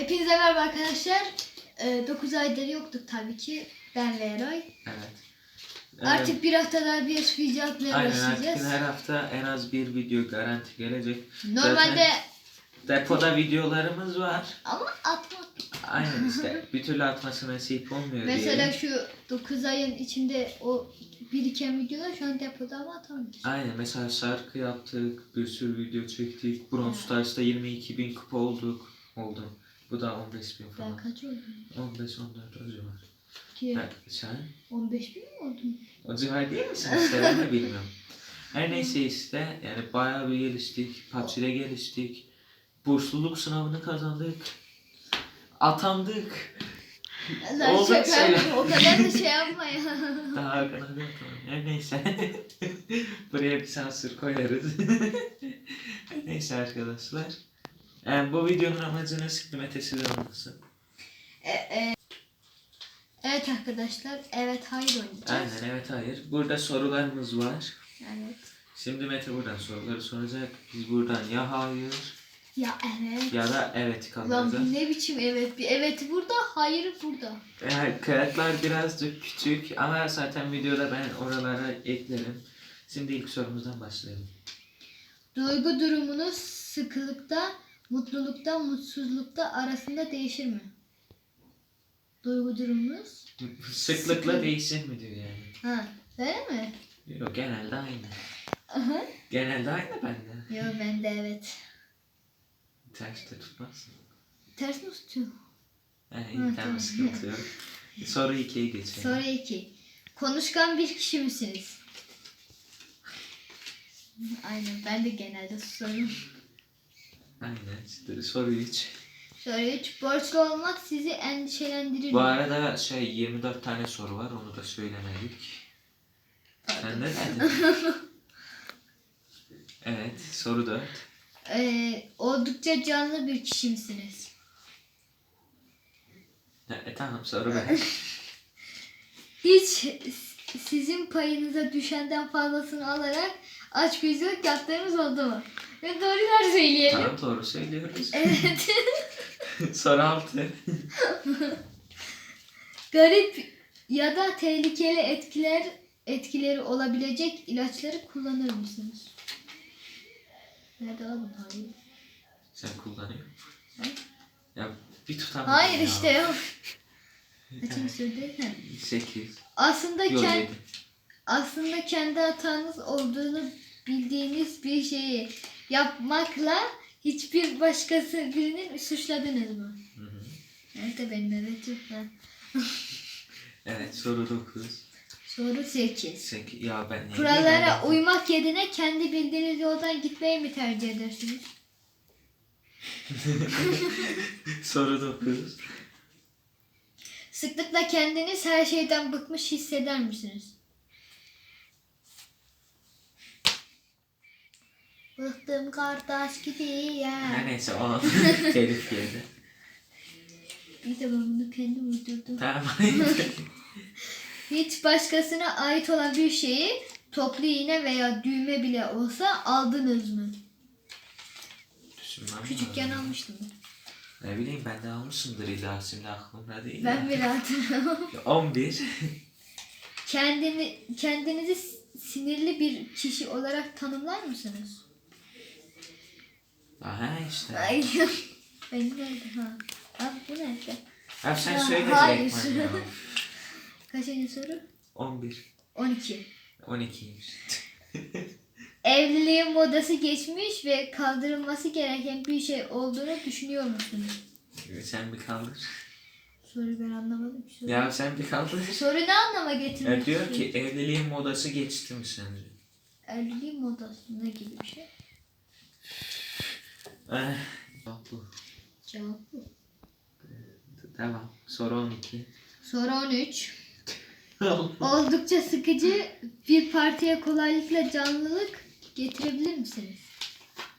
Hepinize merhaba arkadaşlar. 9 aydır yoktuk tabii ki. Ben ve Eray. Evet. Artık bir haftada bir video atmaya Aynen artık başlayacağız. her hafta en az bir video garanti gelecek. Normalde Depoda videolarımız var. ama atmak. Aynen işte bir türlü atması nasip olmuyor Mesela diye. şu 9 ayın içinde o biriken videolar şu an depoda ama atamıyoruz. Aynen mesela şarkı yaptık, bir sürü video çektik. Bronze Evet. Stars'ta 22 bin kupa olduk. Oldu. Bu da 15 bin Ben falan. kaç oldum? 15-14 o civar. Ki Ha, sen 15 bin mi oldum? o civar değil misin? Ben de bilmiyorum. Her neyse işte yani bayağı bir geliştik. PUBG'de geliştik. Bursluluk sınavını kazandık. Atandık. Lan Oldu şaka yapma, O kadar da şey yapma ya. Daha arkana da atamam. Her neyse. Buraya bir sansür koyarız. Her neyse arkadaşlar. Yani bu videonun amacı ne sıktı Mete size anlatsın. E, e, evet arkadaşlar. Evet hayır oynayacağız. Aynen evet hayır. Burada sorularımız var. Evet. Şimdi Mete buradan soruları soracak. Biz buradan ya hayır Ya evet. ya da evet Lan kalacağız. bu ne biçim evet? Bir evet burada, hayır burada. Yani kağıtlar birazcık küçük ama zaten videoda ben oralara eklerim. Şimdi ilk sorumuzdan başlayalım. Duygu durumunuz sıkılıkta, mutlulukta, mutsuzlukta arasında değişir mi? Duygu durumunuz? Sıklıkla Sıkı- değişir mi diyor yani. Ha, öyle mi? Yok genelde aynı. Aha. Genelde aynı bende. Yo ben de evet. Ters de tutmazsın. Ters mi tutuyor? İyi tamam. tamam sıkıntı yok. Soru 2'ye geçelim. Soru 2. Konuşkan bir kişi misiniz? Aynen ben de genelde susarım. Aynen. İşte soru 3. Soru 3. Borçlu olmak sizi endişelendirir Bu arada şey 24 tane soru var onu da söylemedik. Sen ne dedin? evet soru 4. Ee, oldukça canlı bir kişi misiniz? E, tamam soru 5. Hiç sizin payınıza düşenden fazlasını alarak açgözlülük yaptığınız oldu mu? Ve doğrular söyleyelim. tamam doğru söylüyoruz. Evet. soru 6. Garip ya da tehlikeli etkiler etkileri olabilecek ilaçları kullanır mısınız? Nerede lan bu hayır? Sen kullanıyor musun? Ha? Ya bir tutamadım Hayır ya. işte yok. Kaçıncı soruda? Ha. 8. Aslında Yok kend, 7. aslında kendi hatanız olduğunu bildiğiniz bir şeyi yapmakla hiçbir başkası birinin suçladınız mı? Hı hı. Nerede benim evet ha. Evet soru 9. Soru 8. 8. Ya ben Kurallara uymak yerine kendi bildiğiniz yoldan gitmeyi mi tercih edersiniz? Soru 9. Sıklıkla kendiniz her şeyden bıkmış hisseder misiniz? Bıktım kardeş gidiyor. Her neyse o telif geldi. Bir de ben bunu kendim uydurdum. Tamam. Hiç başkasına ait olan bir şeyi toplu iğne veya düğme bile olsa aldınız mı? Düşünmem Küçükken almıştım. Ne bileyim ben de almışımdır illa şimdi aklımda değil. Ben bir hatırlamam. 11. Kendini, kendinizi sinirli bir kişi olarak tanımlar mısınız? Aha işte. Ay ben nerede ha? Abi bu nerede? Abi sen Ha, söyle hayır. direktman ya. Kaçıncı soru? 11. 12. 12'ymiş. Evliliğin modası geçmiş ve kaldırılması gereken bir şey olduğunu düşünüyor musunuz? sen bir kaldır. Soruyu ben anlamadım ki. Soru. Ya sen bir kaldır. Soru ne anlama getirmek Ya diyor istiyor? ki evliliğin modası geçti mi sence? Evliliğin modası ne gibi bir şey? Eh, bu. Cevap bu. Tamam. Soru 12. Soru 13. Oldukça sıkıcı bir partiye kolaylıkla canlılık getirebilir misiniz?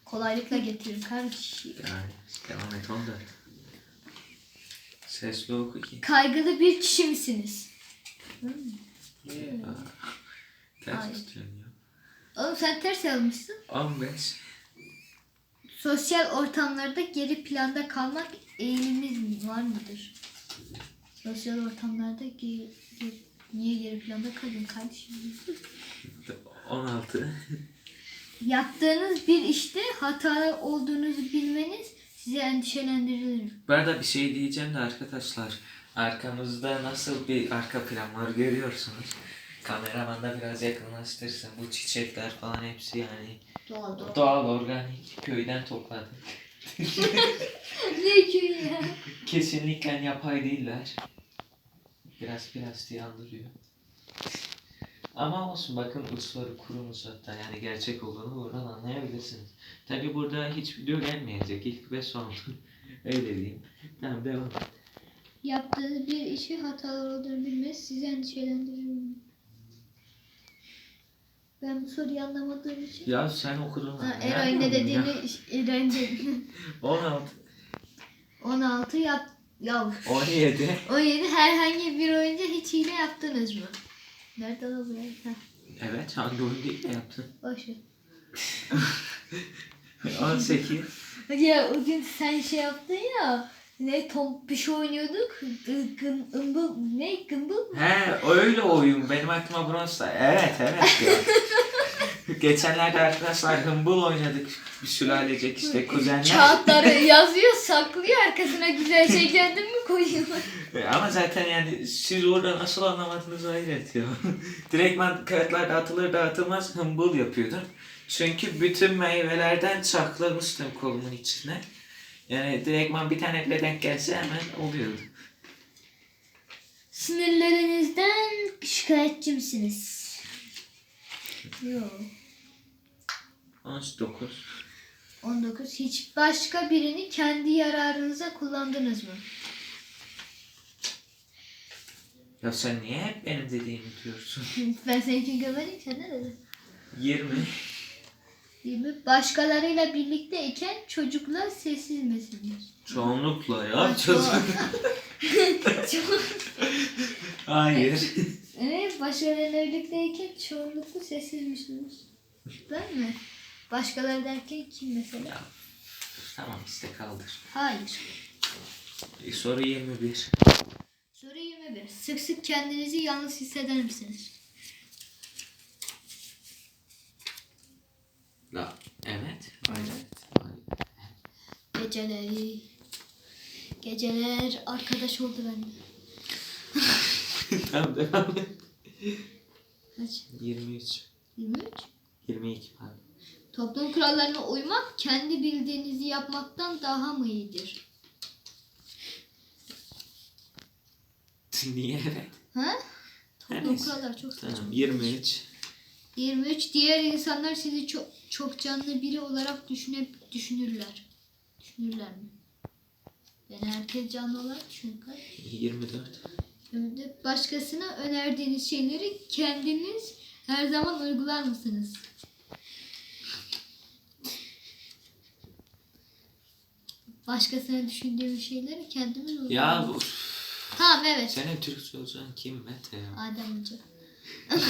Kolaylıkla getirin kardeşim. yani devam et 14. Sesli oku ki. Kaygılı bir kişi misiniz? Hmm. Ters Hayır. tutuyorsun ya. Oğlum sen ters yazmışsın. 15. Sosyal ortamlarda geri planda kalmak eğiliminiz var mıdır? Sosyal ortamlarda ge- ge- niye geri planda kalın kardeşim? 16. Yaptığınız bir işte hata olduğunuzu bilmeniz sizi endişelendirir. Bu arada bir şey diyeceğim de arkadaşlar. Arkamızda nasıl bir arka plan var görüyorsunuz. Kameraman da biraz yakınlaştırsın. Bu çiçekler falan hepsi yani Doğal doğal. doğal organik köyden topladık. ne ki ya? Kesinlikle yapay değiller. Biraz plastiği andırıyor. Ama olsun bakın uçları kurumuş hatta yani gerçek olduğunu buradan anlayabilirsiniz. Tabi burada hiç video gelmeyecek ilk ve son. Öyle diyeyim. Tamam devam. Yaptığınız bir işi hatalar olduğunu bilmeniz sizi endişelendirir. Ben bu soruyu anlamadığım için. Ya sen okudun Ha. Eray ne dediğini? Eray dediğini. 16, 16 yap. Ya 17. 17 herhangi bir oyunda hiç hile yaptınız mı? Nerede? Heh, Evet hangi oyun değil mi yaptın? boş ver. 18. Ya o gün sen şey yaptın ya. Ne tom bir şey oynuyorduk. Gı- Gım, ımbıl, ne gımbıl? He öyle oyun benim aklıma Bronze'da. Evet evet ya. Geçenlerde arkadaşlar hımbıl oynadık bir sülalecek işte kuzenler. Kağıtları yazıyor, saklıyor arkasına güzel şey kendin mi koyuyorlar? E, Ama zaten yani siz orada nasıl anlamadınız hayret ya. Direktman kağıtlar dağıtılır dağıtılmaz hımbıl yapıyordum. Çünkü bütün meyvelerden saklamıştım kolumun içine. Yani direktman bir tane bile denk gelse hemen oluyordu. Sinirlerinizden şikayetçi misiniz? Yok. 19. 19. Hiç başka birini kendi yararınıza kullandınız mı? Ya sen niye hep benim dediğimi diyorsun? ben seninki görmedim sen ne dedin? 20. 20. Başkalarıyla birlikteyken çocuklar sessiz misiniz? Çoğunlukla ya. Çocuk. Çok- Hayır. Evet, başkalarıyla birlikteyken çoğunlukla sessiz misiniz? Ben mi? Başkaları derken kim mesela? Tamam işte kaldır. Hayır. E, soru 21. Soru 21. Sık sık kendinizi yalnız hisseder misiniz? La, evet. Hayır. Geceleri. Geceler arkadaş oldu bende. tamam devam et. Kaç? 23. 23. 22 pardon. Toplum kurallarına uymak kendi bildiğinizi yapmaktan daha mı iyidir? Niye evet? Ha? Toplum Neyse. kuralları çok saçma. Tamam 23. 23. Diğer insanlar sizi çok çok canlı biri olarak düşüne, düşünürler. Düşünürler mi? Ben herkes canlı olarak düşünüyorum. 24. Şimdi başkasına önerdiğiniz şeyleri kendiniz her zaman uygular mısınız? Başkasına düşündüğümüz şeyleri kendimiz uygular Ya bu Tamam evet. senin Türkçe olacağın kim Mete ya? Adem Hoca.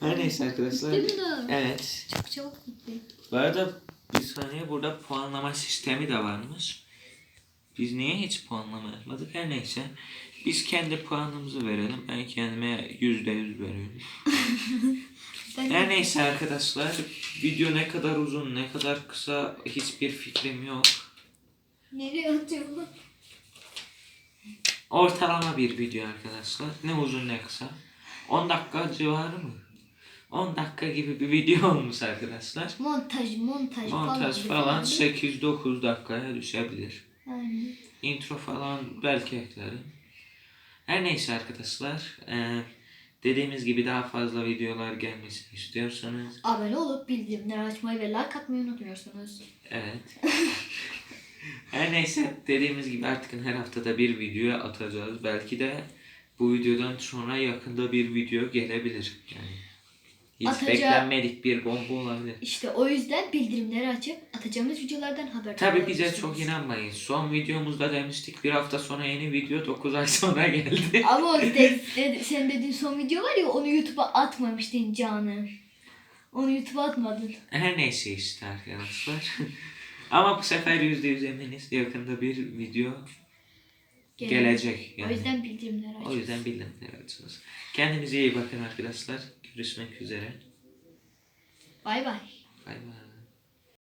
Her neyse arkadaşlar. Değil mi? Evet. Çok çabuk bitti. Bu arada bir saniye burada puanlama sistemi de varmış. Biz niye hiç puanlama yapmadık? Her neyse. Biz kendi puanımızı verelim. Ben kendime yüzde yüz veriyorum. Her neyse arkadaşlar. Video ne kadar uzun ne kadar kısa hiçbir fikrim yok. nereye atıyorum? Ortalama bir video arkadaşlar. Ne uzun ne kısa. 10 dakika civarı mı? 10 dakika gibi bir video olmuş arkadaşlar. Montaj, montaj, Montaj falan. falan 8-9 dakikaya düşebilir. Aynen. Intro falan belki eklerim. Her neyse arkadaşlar. eee, dediğimiz gibi daha fazla videolar gelmesini istiyorsanız Abone olup bildirimleri açmayı ve like atmayı unutmuyorsunuz. evet. Her neyse dediğimiz gibi artık her haftada bir video atacağız. Belki de bu videodan sonra yakında bir video gelebilir. Yani hiç Atacağı- beklenmedik bir bomba olabilir. İşte o yüzden bildirimleri açıp atacağımız videolardan haberdar Tabi bize olabilirsiniz. çok inanmayın. Son videomuzda demiştik bir hafta sonra yeni video 9 ay sonra geldi. Ama o de, de- sen dediğin son video var ya onu YouTube'a atmamıştın canı. Onu YouTube'a atmadın. Her neyse işte arkadaşlar. Ama bu sefer yüzde yüz eminiz yakında bir video gelecek. O Yani. yüzden bildirimleri O açın. yüzden bildirimleri açınız. Kendinize iyi bakın arkadaşlar. Görüşmek üzere. Bay bay. Bay bay.